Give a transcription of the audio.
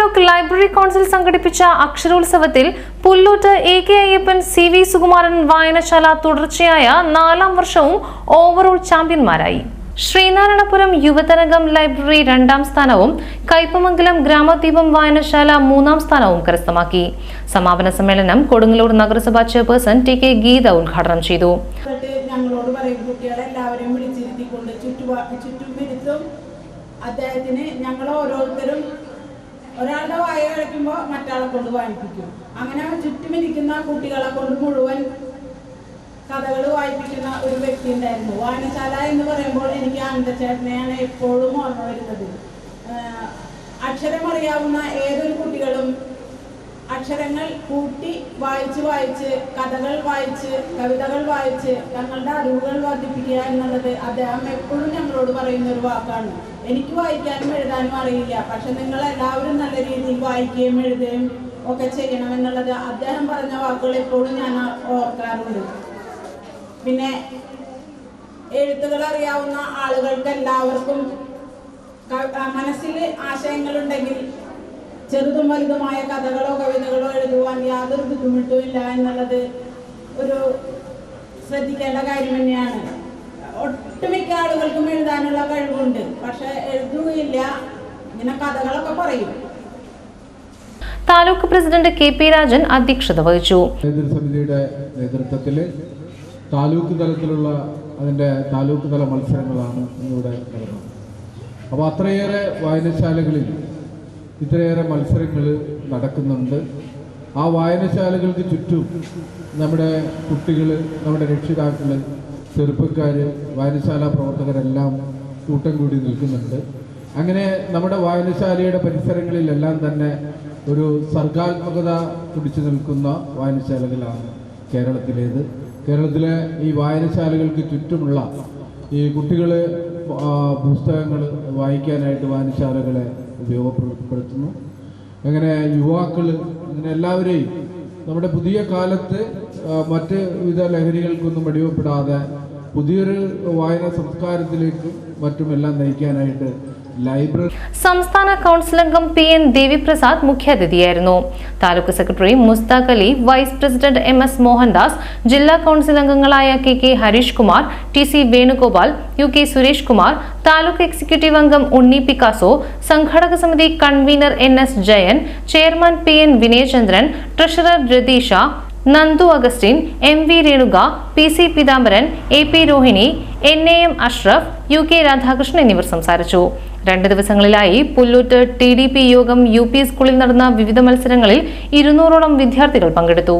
Taluk library council സംഘടിപ്പിച്ച അക്ഷരോത്സവത്തിൽ Pullut A K Ayyappan C V Sukumaran വായനശാല തുടർച്ചയായ നാലാം വർഷവും ഓവറോൾ ചാമ്പ്യന്മാരായി. ശ്രീനാരായണപുരം യുവതരംഗം ലൈബ്രറി രണ്ടാം സ്ഥാനവും കൈപ്പമംഗലം ഗ്രാമദീപം വായനശാല മൂന്നാം സ്ഥാനവും കരസ്ഥമാക്കി. സമാപന സമ്മേളനം കൊടുങ്ങല്ലൂർ നഗരസഭാ ചെയർപേഴ്സൺ ടി കെ ഗീത ഉദ്ഘാടനം ചെയ്തു. ഞങ്ങളോട് കുട്ടികളെ എല്ലാവരെയും വിളിച്ചിരുത്തിക്കൊണ്ട് അദ്ദേഹത്തിന് ഞങ്ങൾ ഓരോരുത്തരും ഒരാളുടെ വായ കഴിക്കുമ്പോൾ മറ്റാളെ കൊണ്ട് വായിപ്പിക്കും. അങ്ങനെ ചുറ്റുമിരിക്കുന്ന കുട്ടികളെ കൊണ്ട് മുഴുവൻ കഥകൾ വായിപ്പിക്കുന്ന ഒരു വ്യക്തി ഉണ്ടായിരുന്നു. വായനശാല എന്ന് പറയുമ്പോൾ എനിക്ക് അന്തച്ചേട്ടനെയാണ് എപ്പോഴും ഓർമ്മ വരുന്നത്. അക്ഷരമറിയാവുന്ന ഏതൊരു കുട്ടികളും അക്ഷരങ്ങൾ കൂട്ടി വായിച്ച് വായിച്ച് കഥകൾ വായിച്ച് കവിതകൾ വായിച്ച് തങ്ങളുടെ അറിവുകൾ വർദ്ധിപ്പിക്കുക എന്നുള്ളത് അദ്ദേഹം എപ്പോഴും ഞങ്ങളോട് പറയുന്ന ഒരു വാക്കാണ്. എനിക്ക് വായിക്കാനും എഴുതാനും അറിയില്ല. പക്ഷെ നിങ്ങൾ എല്ലാവരും നല്ല രീതിയിൽ വായിക്കുകയും എഴുതുകയും ഒക്കെ ചെയ്യണം എന്നുള്ളത് അദ്ദേഹം പറഞ്ഞ വാക്കുകൾ എപ്പോഴും ഞാൻ ഓർക്കാറുണ്ട്. പിന്നെ എഴുത്തുകൾ അറിയാവുന്ന ആളുകൾക്ക് എല്ലാവർക്കും മനസ്സിൽ ആശയങ്ങളുണ്ടെങ്കിൽ ചെറുതും വലുതുമായ കഥകളോ കവിതകളോ എഴുതുവാൻ യാതൊരു ബുദ്ധിമുട്ടും ഇല്ല എന്നുള്ളത് ഒരു ശ്രദ്ധിക്കേണ്ട കാര്യം തന്നെയാണ്. ഒട്ടുമിക്ക ആളുകൾക്കും എഴുതാനുള്ള കഴിവുണ്ട്. പക്ഷെ എഴുതുകയില്ല. ഇങ്ങനെ കഥകളൊക്കെ പറയും. Taluk president K P Rajan അധ്യക്ഷത വഹിച്ചു. സമിതിയുടെ നേതൃത്വത്തിൽ താലൂക്ക് തലത്തിലുള്ള അതിന്റെ താലൂക്ക് തല മത്സരങ്ങളാണ് ഇന്നിവിടെ നടന്നത്. അപ്പോൾ അത്രയേറെ വായനശാലകളിൽ ഇത്രയേറെ മത്സരങ്ങൾ നടക്കുന്നുണ്ട്. ആ വായനശാലകൾക്ക് ചുറ്റും നമ്മുടെ കുട്ടികൾ നമ്മുടെ രക്ഷിതാക്കൾ ചെറുപ്പക്കാർ വായനശാല പ്രവർത്തകരെല്ലാം കൂട്ടം കൂടി നിൽക്കുന്നുണ്ട്. അങ്ങനെ നമ്മുടെ വായനശാലയുടെ പരിസരങ്ങളിലെല്ലാം തന്നെ ഒരു സർഗാത്മകത പിടിച്ചു നിൽക്കുന്ന വായനശാലകളാണ് കേരളത്തിലേത്. കേരളത്തിലെ ഈ വായനശാലകൾക്ക് ചുറ്റുമുള്ള ഈ കുട്ടികൾ പുസ്തകങ്ങൾ വായിക്കാനായിട്ട് വായനശാലകളെ ഉപയോഗപ്പെടുത്തുന്നു. അങ്ങനെ യുവാക്കൾ അങ്ങനെ എല്ലാവരെയും നമ്മുടെ പുതിയ കാലത്ത് മറ്റ് വിധ ലഹരികൾക്കൊന്നും അടിവപ്പെടാതെ പുതിയൊരു വായന സംസ്കാരത്തിലേക്കും മറ്റുമെല്ലാം നയിക്കാനായിട്ട് സംസ്ഥാന കൗൺസിൽ അംഗം P N Deviprasad മുഖ്യാതിഥിയായിരുന്നു. Taluk secretary Mustaq Ali vice president M S Mohandas ജില്ലാ കൗൺസിൽ അംഗങ്ങളായ K K Harish Kumar T C Venugopal U K Suresh Kumar taluk executive അംഗം ഉണ്ണി പിക്കാസോ സംഘാടക സമിതി convener N S Jayan chairman P N Vinayachandran treasurer Ratheesh Nandu Augustine M V Renuka P C Peethambaran A P Rohini N A M Ashraf U K Radhakrishnan എന്നിവർ സംസാരിച്ചു. രണ്ട് ദിവസങ്ങളിലായി Pullut T D P യോഗം U P സ്കൂളിൽ നടന്ന വിവിധ മത്സരങ്ങളിൽ ഇരുന്നൂറോളം വിദ്യാർത്ഥികൾ പങ്കെടുത്തു.